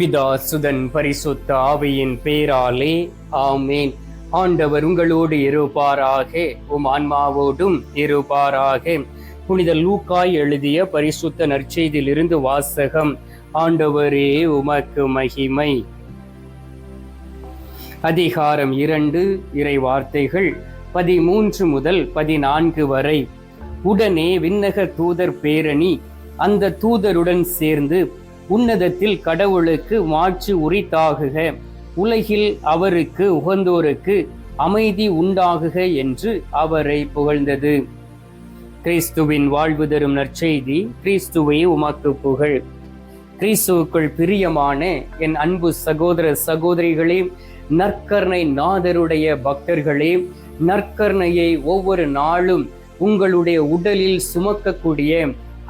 பிதா சுதன் பரிசுத்த ஆவியின் பேராலே ஆமேன். ஆண்டவர் உங்களோடு இருப்பாராக உம் ஆன்மாவோடும் இருப்பாராக. புனித லூக்காய் எழுதிய பரிசுத்த நற்செய்தியிலிருந்து வாசகம் ஆண்டவரே உமக்கு மகிமை. அதிகாரம் இரண்டு இறை வார்த்தைகள் பதிமூன்று முதல் பதினான்கு வரை. உடனே விண்ணக தூதர் பேரணி அந்த தூதருடன் சேர்ந்து உன்னதத்தில் கடவுளுக்கு மாட்சி உரித்தாகுக. உலகில் அவருக்கு உகந்தோருக்கு அமைதி உண்டாகுக என்று அவரை புகழ்ந்தது. கிறிஸ்துவின் வாழ்வு தரும் நற்செய்தி கிறிஸ்துவை உமக்கு புகழ். கிறிஸ்துவுக்குள் பிரியமான என் அன்பு சகோதர சகோதரிகளே நற்கர்ணை நாதருடைய பக்தர்களே நற்கர்ணையை ஒவ்வொரு நாளும் உங்களுடைய உடலில் சுமக்கக்கூடிய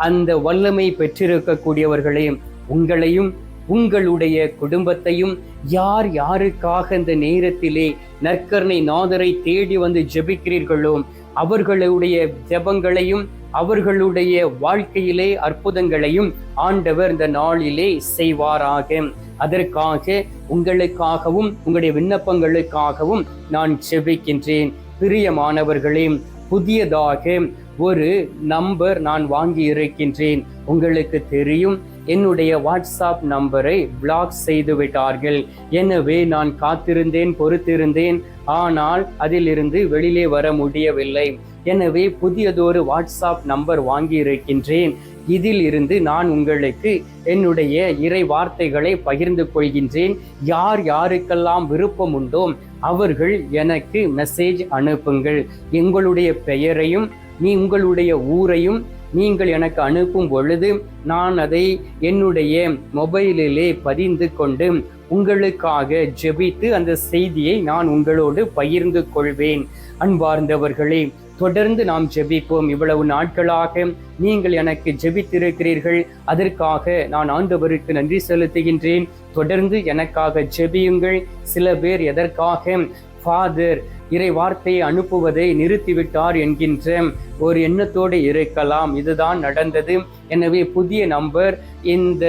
அந்த வல்லமை பெற்றிருக்கக்கூடியவர்களே உங்களையும் உங்களுடைய குடும்பத்தையும் யார் யாருக்காக இந்த நேரத்திலே நற்கர்ணை நாதரை தேடி வந்து ஜெபிக்கிறீர்களோ அவர்களுடைய ஜெபங்களையும் அவர்களுடைய வாழ்க்கையிலே அற்புதங்களையும் ஆண்டவர் இந்த நாளிலே செய்வாராக. அதற்காக உங்களுக்காகவும் உங்களுடைய விண்ணப்பங்களுக்காகவும் நான் செபிக்கின்றேன் பிரியமானவர்களே புதியதாக ஒரு நம்பர் நான் வாங்கி இருக்கின்றேன் உங்களுக்கு தெரியும் என்னுடைய வாட்ஸ்அப் நம்பரை பிளாக் செய்து விட்டார்கள் எனவே நான் காத்திருந்தேன் பொறுத்திருந்தேன். ஆனால் அதிலிருந்து வெளியிலே வர முடியவில்லை. எனவே புதியதொரு வாட்ஸ்அப் நம்பர் வாங்கியிருக்கின்றேன். இதில் இருந்து நான் உங்களுக்கு என்னுடைய இறை வார்த்தைகளை பகிர்ந்து கொள்கின்றேன். யார் யாருக்கெல்லாம் விருப்பம் உண்டோ அவர்கள் எனக்கு மெசேஜ் அனுப்புங்கள். எங்களுடைய பெயரையும் நீ உங்களுடைய ஊரையும் நீங்கள் எனக்கு அனுப்பும் பொழுது நான் அதை என்னுடைய மொபைலிலே பதிந்து கொண்டு உங்களுக்காக ஜெபித்து அந்த செய்தியை நான் உங்களோடு பகிர்ந்து கொள்வேன். அன்பார்ந்தவர்களே தொடர்ந்து நாம் ஜெபிப்போம். இவ்வளவு நாட்களாக நீங்கள் எனக்கு ஜெபித்திருக்கிறீர்கள். அதற்காக நான் ஆண்டவருக்கு நன்றி செலுத்துகின்றேன். தொடர்ந்து எனக்காக ஜெபியுங்கள். சில பேர் எதற்காக ஃபாதர் இறை வார்த்தையை அனுப்புவதை நிறுத்திவிட்டார் என்கின்ற ஒரு எண்ணத்தோடு இருக்கலாம். இதுதான் நடந்தது. எனவே புதிய நம்பர் இந்த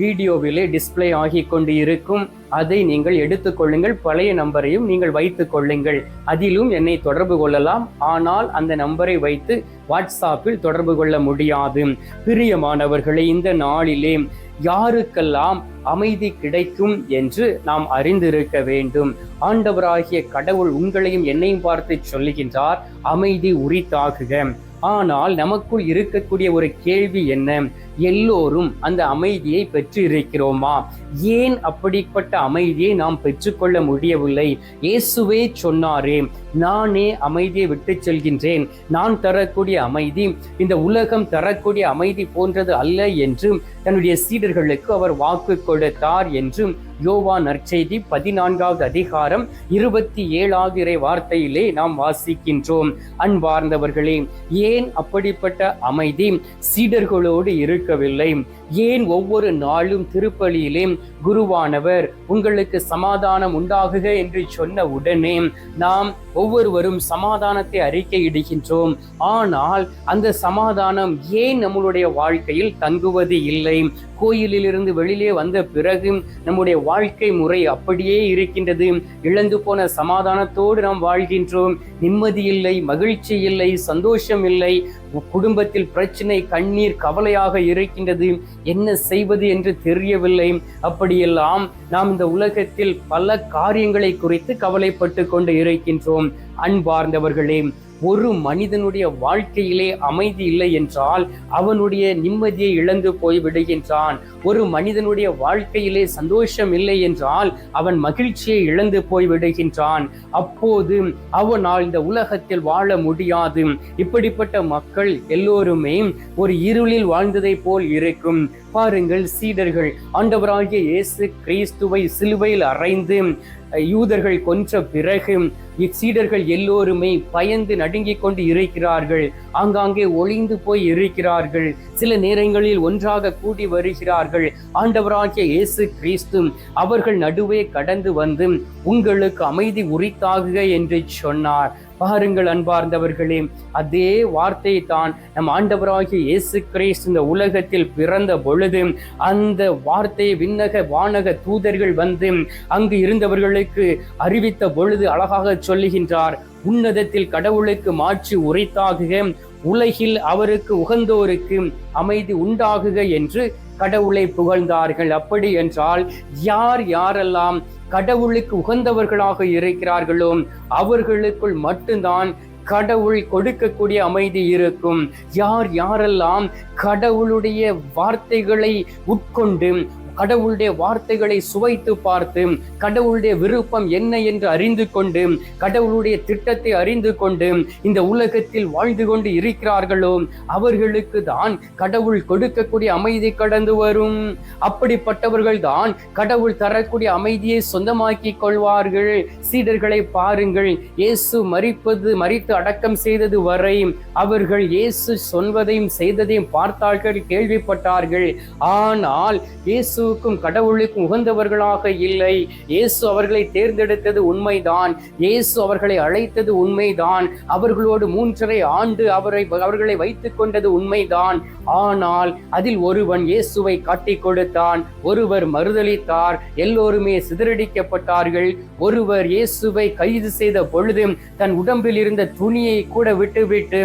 வீடியோவிலே டிஸ்ப்ளே ஆகி கொண்டு இருக்கும் அதை நீங்கள் எடுத்துக்கொள்ளுங்கள் பழைய நம்பரையும் நீங்கள் வைத்து கொள்ளுங்கள். அதிலும் என்னை தொடர்பு கொள்ளலாம். ஆனால் அந்த நம்பரை வைத்து வாட்ஸ்அப்பில் தொடர்பு கொள்ள முடியாது. பிரியமானவர்களே இந்த நாளிலே யாருக்கெல்லாம் அமைதி கிடைக்கும் என்று நாம் அறிந்திருக்க வேண்டும். ஆண்டவராகிய கடவுள் உங்களையும் என்னையும் பார்த்து சொல்லுகின்றார் அமைதி உரித்தாகுக. ஆனால் நமக்குள் இருக்கக்கூடிய ஒரு கேள்வி என்ன? எல்லோரும் அந்த அமைதியை பெற்று இருக்கிறோமா ஏன் அப்படிப்பட்ட அமைதியை நாம் பெற்றுக்கொள்ள முடியவில்லை? இயேசுவே சொன்னாரே நானே அமைதியை விட்டு செல்கின்றேன். நான் தரக்கூடிய அமைதி இந்த உலகம் தரக்கூடிய அமைதி போன்றது அல்ல என்றும் தன்னுடைய சீடர்களுக்கு அவர் வாக்கு கொடுத்தார் என்றும் யோவா நற்செய்தி பதினான்காவது அதிகாரம் இருபத்தி ஏழாவது இறை வார்த்தையிலே நாம் வாசிக்கின்றோம். அன்பார்ந்தவர்களே ஏன் அப்படிப்பட்ட அமைதி? சீடர்களோடு இருக்கவில்லை ஏன் ஒவ்வொரு நாளும் திருப்பலியிலே குருவானவர் உங்களுக்கு சமாதானம் உண்டாகுக என்று சொன்ன உடனே நாம் ஒவ்வொருவரும் சமாதானத்தை அறிக்கையிடுகின்றோம். ஆனால் அந்த சமாதானம் ஏன் நம்மளுடைய வாழ்க்கையில் தங்குவது இல்லை? கோயிலிலிருந்து வெளியிலே வந்த பிறகு நம்முடைய வாழ்க்கை முறை அப்படியே இருக்கின்றது. இழந்து போன சமாதானத்தோடு நாம் வாழ்கின்றோம். நிம்மதி இல்லை மகிழ்ச்சி இல்லை சந்தோஷம் இல்லை. குடும்பத்தில் பிரச்சனை கண்ணீர் கவலையாக இருக்கின்றது. என்ன செய்வது என்று தெரியவில்லை. அப்படியெல்லாம் நாம் இந்த உலகத்தில் பல காரியங்களை குறித்து கவலைப்பட்டு கொண்டு இருக்கின்றோம். அன்பார்ந்தவர்களே ஒரு மனிதனுடைய வாழ்க்கையிலே அமைதி இல்லை என்றால் அவனுடைய நிம்மதியை இழந்து போய் விடுகின்றான். ஒரு மனிதனுடைய வாழ்க்கையிலே சந்தோஷம் இல்லை என்றால் அவன் மகிழ்ச்சியை இழந்து போய் விடுகின்றான். அப்போது அவனால் இந்த உலகத்தில் வாழ முடியாது. இப்படிப்பட்ட மக்கள் எல்லோருமே ஒரு இருளில் வாழ்ந்ததை போல் இருக்கும். பாருங்கள் சீடர்கள் ஆண்டவராகிய இயேசு கிறிஸ்துவை சிலுவையில் அறைந்து யூதர்கள் கொன்ற பிறகு இச்சீடர்கள் எல்லோருமே பயந்து நடுங்கிக் கொண்டு இருக்கிறார்கள். ஆங்காங்கே ஒளிந்து போய் இருக்கிறார்கள். சில நேரங்களில் ஒன்றாக கூடி வருகிறார்கள். ஆண்டவராகிய இயேசு கிறிஸ்து அவர்கள் நடுவே கடந்து வந்து உங்களுக்கு அமைதி உரித்தாகுக என்று சொன்னார். பாருங்கள் அன்பார்ந்தவர்களே அதே வார்த்தை தான் நம் ஆண்டவராகிய இயேசு கிறிஸ்து இந்த உலகத்தில் பிறந்த பொழுது அந்த வார்த்தையை விண்ணக வானக தூதர்கள் வந்து அங்கு இருந்தவர்களுக்கு அறிவித்த பொழுது அழகாக சொல்லுகின்றார் உன்னதத்தில் கடவுளுக்கு மாற்றி உரைத்தாகுக உலகில் அவருக்கு உகந்தோருக்கு அமைதி உண்டாகுக என்று கடவுளை புகழ்ந்தார்கள். அப்படி என்றால் யார் யாரெல்லாம் கடவுளுக்கு உகந்தவர்களாக இருக்கிறார்களோ அவர்களுக்குள் மட்டும்தான் கடவுள் கொடுக்கக்கூடிய அமைதி இருக்கும். யார் யாரெல்லாம் கடவுளுடைய வார்த்தைகளை உட்கொண்டு கடவுளுடைய வார்த்தைகளை சுவைத்து பார்த்து கடவுளுடைய விருப்பம் என்ன என்று அறிந்து கொண்டு கடவுளுடைய திட்டத்தை அறிந்து கொண்டு இந்த உலகத்தில் வாழ்ந்து கொண்டு இருக்கிறார்களோ அவர்களுக்கு தான் கடவுள் கொடுக்கக்கூடிய அமைதி கடந்து வரும். அப்படிப்பட்டவர்கள் தான் கடவுள் தரக்கூடிய அமைதியை சொந்தமாக்கி கொள்வார்கள். சீடர்களை பாருங்கள் இயேசு மறிப்பது மறித்து அடக்கம் செய்தது வரை அவர்கள் இயேசு சொல்வதையும் செய்ததையும் பார்த்தார்கள் கேள்விப்பட்டார்கள். ஆனால் இயேசு இயேசுவுக்கும் கடவுளுக்கும் உகந்தவர்களாக இல்லை. இயேசு அவர்களை தேர்ந்தெடுத்தது உண்மைதான். இயேசு அவர்களை அழைத்தது உண்மைதான். அவர்களோடு மூன்றரை ஆண்டு அவரை அவர்களை வைத்துக் கொண்டது உண்மைதான். ஆனால் அதில் ஒருவன் இயேசுவை காட்டிக் கொடுத்தான். ஒருவர் மறுதளித்தார் எல்லோருமே சிதறடிக்கப்பட்டார்கள். ஒருவர் இயேசுவை கைது செய்த பொழுது தன் உடம்பில் இருந்த துணியை கூட விட்டுவிட்டு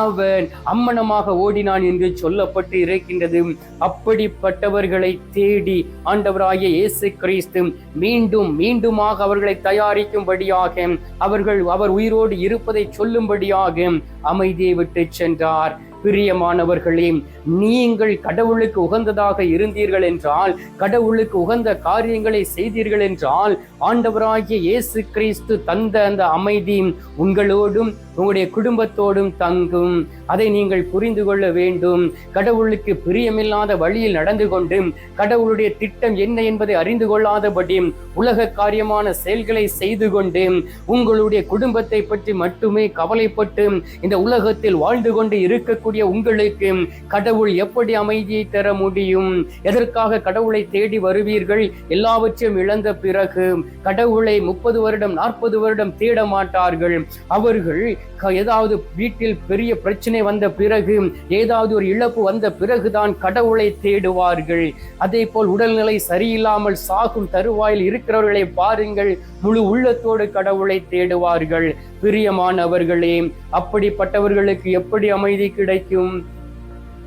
அவன் அம்மனமாக ஓடினான் என்று சொல்லப்பட்டு இருக்கின்றது. அப்படிப்பட்டவர்களை தேடி ஆண்டவராகிய இயேசு கிறிஸ்து மீண்டும் மீண்டுமாக அவர்களை தயாரிக்கும்படியாக அவர்கள் அவர் உயிரோடு இருப்பதை சொல்லும்படியாக அமைதியை விட்டு சென்றார். பிரியமானவர்களே நீங்கள் கடவுளுக்கு உகந்ததாக இருந்தீர்கள் என்றால் கடவுளுக்கு உகந்த காரியங்களை செய்தீர்கள் என்றால் ஆண்டவராகிய இயேசு கிறிஸ்து தந்த அந்த அமைதி உங்களோடும் உங்களுடைய குடும்பத்தோடும் தங்கும். அதை நீங்கள் புரிந்து கொள்ள வேண்டும். கடவுளுக்கு பிரியமில்லாத வழியில் நடந்து கொண்டு கடவுளுடைய திட்டம் என்ன என்பதை அறிந்து கொள்ளாதபடி உலக காரியமான செயல்களை செய்து கொண்டு உங்களுடைய குடும்பத்தை பற்றி மட்டுமே கவலைப்பட்டு இந்த உலகத்தில் வாழ்ந்து கொண்டு இருக்கக்கூடிய உங்களுக்கு கடவுள் எப்படி அமைதியை தர முடியும்? எதற்காக கடவுளை தேடி வருவீர்கள்? எல்லாவற்றையும் இழந்த பிறகு கடவுளை முப்பது வருடம் நாற்பது வருடம் தேட மாட்டார்கள். அவர்கள் க- ஏதாவது வீட்டில் பெரிய பிரச்சனை வந்த பிறகு ஏதாவது ஒரு இழப்பு வந்த பிறகுதான் கடவுளை தேடுவார்கள். அதே போல் உடல்நிலை சரியில்லாமல் சாகும் தருவாயில் இருக்கிறவர்களை பாருங்கள். முழு உள்ளத்தோடு கடவுளை தேடுவார்கள். பிரியமானவர்களே அப்படிப்பட்டவர்களுக்கு எப்படி அமைதி கிடைக்கும்.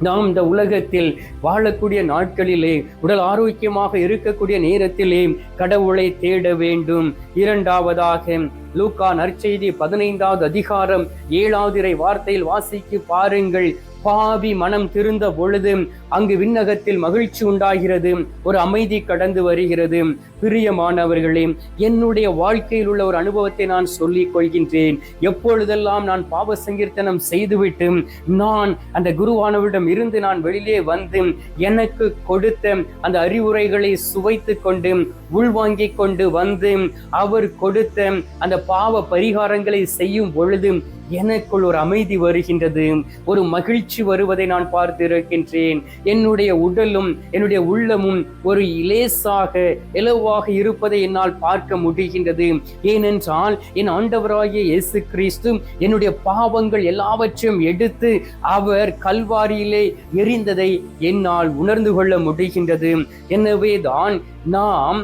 நாம் இந்த உலகத்தில் வாழக்கூடிய நாட்களிலே உடல் ஆரோக்கியமாக இருக்கக்கூடிய நேரத்திலே கடவுளை தேட வேண்டும். இரண்டாவதாக லூக்கா நற்செய்தி பதினைந்தாவது அதிகாரம் ஏழாவது வார்த்தையில் வாசிக்கு பாருங்கள். பாவி மனம் திருந்த பொழுது அங்கு விண்ணகத்தில் மகிழ்ச்சி உண்டாகிறது. ஒரு அமைதி கடந்து வருகிறது. பிரியமானவர்களே என்னுடைய வாழ்க்கையில் உள்ள ஒரு அனுபவத்தை நான் சொல்லிக் கொள்கின்றேன். எப்பொழுதெல்லாம் நான் பாவ சங்கீர்த்தனம் செய்துவிட்டு நான் அந்த குருவானவரிடம் இருந்து நான் வெளியே வந்து எனக்கு கொடுத்த அந்த அறிவுரைகளை சுவைத்து கொண்டு உள்வாங்கிக் கொண்டு வந்து அவர் கொடுத்த அந்த பாவ பரிகாரங்களை செய்யும் பொழுது எனக்குள் ஒரு அமைதி வருகின்றது. ஒரு மகிழ்ச்சி வருவதை நான் பார்த்திருக்கின்றேன். என்னுடைய உடலும் என்னுடைய உள்ளமும் ஒரு இலேசாக இலவாக இருப்பதை என்னால் பார்க்க முடிகின்றது. ஏனென்றால் என் ஆண்டவராகிய இயேசு கிறிஸ்து என்னுடைய பாவங்கள் எல்லாவற்றையும் எடுத்து அவர் கல்வாரியிலே எரிந்ததை என்னால் உணர்ந்து கொள்ள முடிகின்றது. எனவே தான் நாம்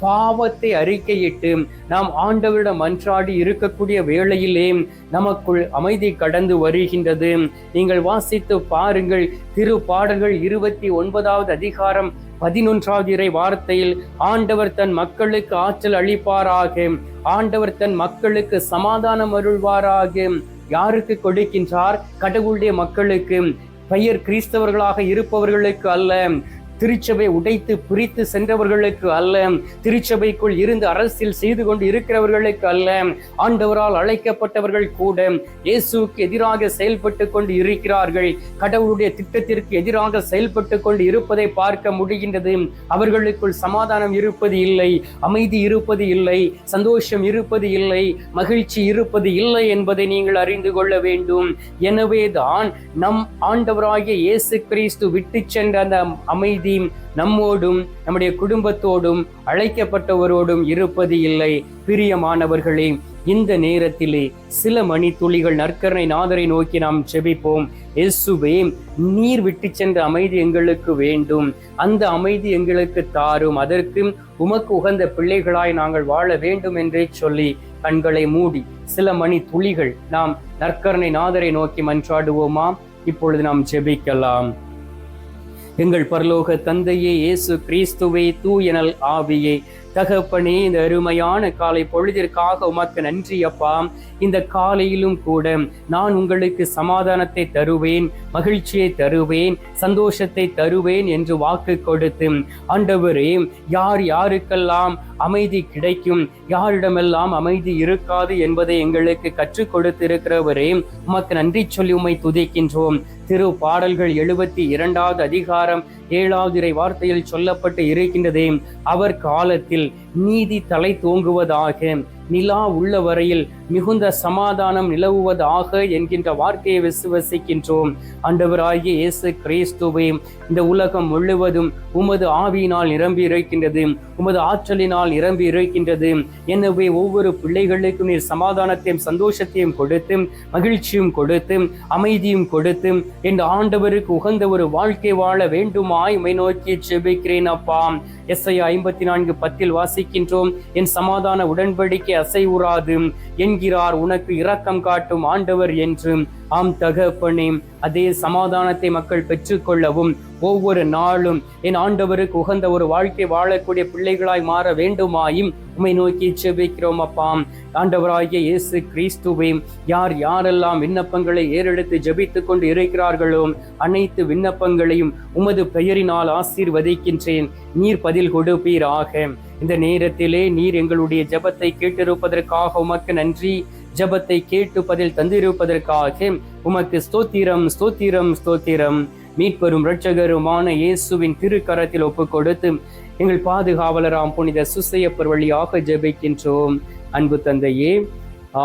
பாவத்தை அறிக்கையிட்டு நாம் ஆண்டவரிடம் அன்றாடி இருக்கக்கூடிய வேளையிலே நமக்குள் அமைதி கடந்து வருகின்றது. நீங்கள் வாசித்து பாருங்கள். திரு பாடல்கள் இருபத்தி ஒன்பதாவது அதிகாரம் பதினொன்றாவது இறை வார்த்தையில் ஆண்டவர் தன் மக்களுக்கு ஆற்றல் அளிப்பாராக. ஆண்டவர் தன் மக்களுக்கு சமாதானம் அருள்வாராக. யாருக்கு கொடுக்கின்றார்? கடவுளுடைய மக்களுக்கு. பெயர் கிறிஸ்தவர்களாக இருப்பவர்களுக்கு அல்ல. திருச்சபை உடைத்து பிரித்து சென்றவர்களுக்கு அல்ல. திருச்சபைக்குள் இருந்து அரசியல் செய்து கொண்டு இருக்கிறவர்களுக்கு அல்ல. ஆண்டவரால் அழைக்கப்பட்டவர்கள் கூட இயேசுக்கு எதிராக செயல்பட்டு கொண்டு இருக்கிறார்கள். கடவுளுடைய திட்டத்திற்கு எதிராக செயல்பட்டு கொண்டு இருப்பதை பார்க்க முடிகின்றது. அவர்களுக்குள் சமாதானம் இருப்பது இல்லை அமைதி இருப்பது இல்லை சந்தோஷம் இருப்பது இல்லை மகிழ்ச்சி இருப்பது இல்லை என்பதை நீங்கள் அறிந்து கொள்ள வேண்டும். எனவேதான் நம் ஆண்டவராகிய இயேசு கிறிஸ்து விட்டு சென்ற அந்த அமைதி நம்மோடும் நம்முடைய குடும்பத்தோடும் அழைக்கப்பட்டவரோடும் இருப்பது இல்லை. பிரியமானவர்களே இந்த நேரத்திலே சில மணி துளிகள் நற்கரணை நாதரை நோக்கி நாம் செபிப்போம். எசுவே நீர் விட்டு சென்ற அமைதி எங்களுக்கு வேண்டும். அந்த அமைதி எங்களுக்கு தாரும். அதற்கு உமக்கு உகந்த பிள்ளைகளாய் நாங்கள் வாழ வேண்டும் என்றே சொல்லி கண்களை மூடி சில மணி துளிகள் நாம் நற்கரணை நாதரை நோக்கி மன்றாடுவோமா? இப்பொழுது நாம் ஜெபிக்கலாம் எங்கள் பரலோக தந்தையே இயேசு கிறிஸ்துவே தூயனல் ஆவியே. தகப்பனே இந்த அருமையான காலை பொழுதிற்காக உமக்கு நன்றி அப்பா. இந்த காலையிலும் கூட நான் உங்களுக்கு சமாதானத்தை தருவேன் மகிழ்ச்சியை தருவேன் சந்தோஷத்தை தருவேன் என்று வாக்கு கொடுத்து ஆண்டவரே யார் யாருக்கெல்லாம் அமைதி கிடைக்கும் யாரிடமெல்லாம் அமைதி இருக்காது என்பதை எங்களுக்கு கற்றுக் கொடுத்திருக்கிறவரே உமக்கு நன்றி சொல்லி உமை துதிக்கின்றோம். திரு பாடல்கள் எழுபத்தி இரண்டாவது அதிகாரம் ஏழாவது இறை வார்த்தையில் சொல்லப்பட்டு இருக்கின்றதே. அவர் காலத்தில் நீதி தலை தோங்குவதாக நிலா உள்ள வரையில் மிகுந்த சமாதானம் நிலவுவதாக என்கின்ற வார்த்தையை விசுவசிக்கின்றோம் ஆண்டவராகிய இயேசு கிறிஸ்துவே இந்த உலகம் முழுவதும் உமது ஆவியினால் நிரம்பி இருக்கின்றது உமது ஆற்றலினால் நிரம்பி இருக்கின்றது. எனவே ஒவ்வொரு பிள்ளைகளுக்கும் நீர் சமாதானத்தையும் சந்தோஷத்தையும் கொடுத்து மகிழ்ச்சியும் கொடுத்து அமைதியும் கொடுத்து என் ஆண்டவருக்கு உகந்த ஒரு வாழ்க்கை வாழ வேண்டுமாய் உமை நோக்கி செபிக்கிறேன் அப்பா. எஸ்ஐ ஐம்பத்தி நான்கு பத்தில் வாசிக்கின்றோம் என் சமாதான உடன்படிக்கை அசைவுறாது என்கிறார். உனக்கு இரக்கம் காட்டும் ஆண்டவர் என்று ஆம் தகப்பனே அதே சமாதானத்தை மக்கள் பெற்றுக்கொள்ளவும் ஒவ்வொரு நாளும் என் ஆண்டவருக்கு உகந்த ஒரு வாழ்க்கை வாழக்கூடிய பிள்ளைகளாய் மாற வேண்டுமாயும் உமை நோக்கி செபிக்கிறோம் அப்பாம் ஆண்டவராகிய இயேசு கிறிஸ்துவே யார் யாரெல்லாம் விண்ணப்பங்களை ஏறெடுத்து ஜபித்து கொண்டு இருக்கிறார்களோ அனைத்து விண்ணப்பங்களையும் உமது பெயரினால் ஆசீர்வதிக்கின்றேன். நீர் பதில் கொடுப்பீராக. இந்த நேரத்திலே நீர் எங்களுடைய ஜெபத்தை கேட்டிருப்பதற்காக உமக்கு நன்றி. ஜபத்தை கேட்டு பதில் தந்திருப்பதற்காக உமக்கு ஸ்தோத்திரம் ஸ்தோத்திரம் ஸ்தோத்திரம். மீட்பெரும் இரட்சகருமான இயேசுவின் திருக்கரத்தில் ஒப்பு கொடுத்து எங்கள் பாதுகாவலராம் புனித சுசையப்பர் வழியாக ஜெபிக்கின்றோம். அன்பு தந்தையே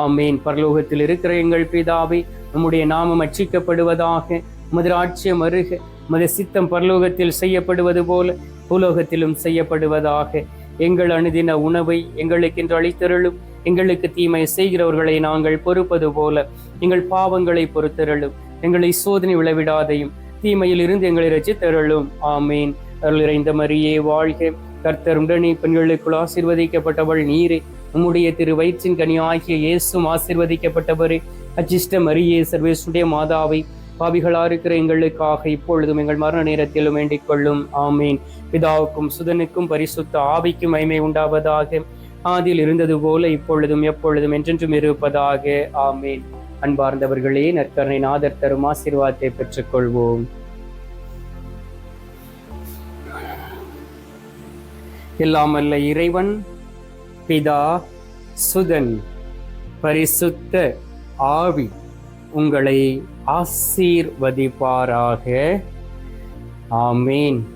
ஆமேன். பரலோகத்தில் இருக்கிற எங்கள் பிதாவை நம்முடைய நாமம் அச்சிக்கப்படுவதாக முதலாட்சியம் அருக மத சித்தம் பரலோகத்தில் செய்யப்படுவது போல பூலோகத்திலும் செய்யப்படுவதாக. எங்கள் அணுதின உணவை எங்களுக்கென்று அளித்தருளும். எங்களுக்கு தீமை செய்கிறவர்களை நாங்கள் பொறுப்பது போல எங்கள் பாவங்களை பொறுத்தருளும். எங்களை சோதனை விளைவிடாதையும் தீமையில் இருந்து எங்களை ரசித்தருளும் ஆமேன். அருள் இறைந்த மரியே வாழ்க. கர்த்தர் உடனே பெண்களுக்குள் ஆசிர்வதிக்கப்பட்டவள் நீரே. உம்முடைய திரு வயிற்றின் கனி ஆகிய இயேசும் ஆசிர்வதிக்கப்பட்டவரே. அஜிஷ்ட மரியே சர்வேசுடைய மாதாவை. பாவிகளா இருக்கிற எங்களுக்காக இப்பொழுதும் எங்கள் மரண நேரத்திலும் வேண்டிக் கொள்ளும். ஆமீன். பிதாவுக்கும் சுதனுக்கும் பரிசுத்த ஆவிக்கும் மைமை உண்டாவதாக. ஆதியில் இருந்தது போல இப்பொழுதும் எப்பொழுதும் என்றென்றும் இருப்பதாக. ஆமீன். அன்பார்ந்தவர்களே நற்கரணை நாதர் தரும் ஆசீர்வாதத்தை பெற்றுக்கொள்வோம். எல்லாமல்ல இறைவன் பிதா சுதன் பரிசுத்த ஆவி உங்களை ஆசீர்வதிப்பாராக. ஆமீன்.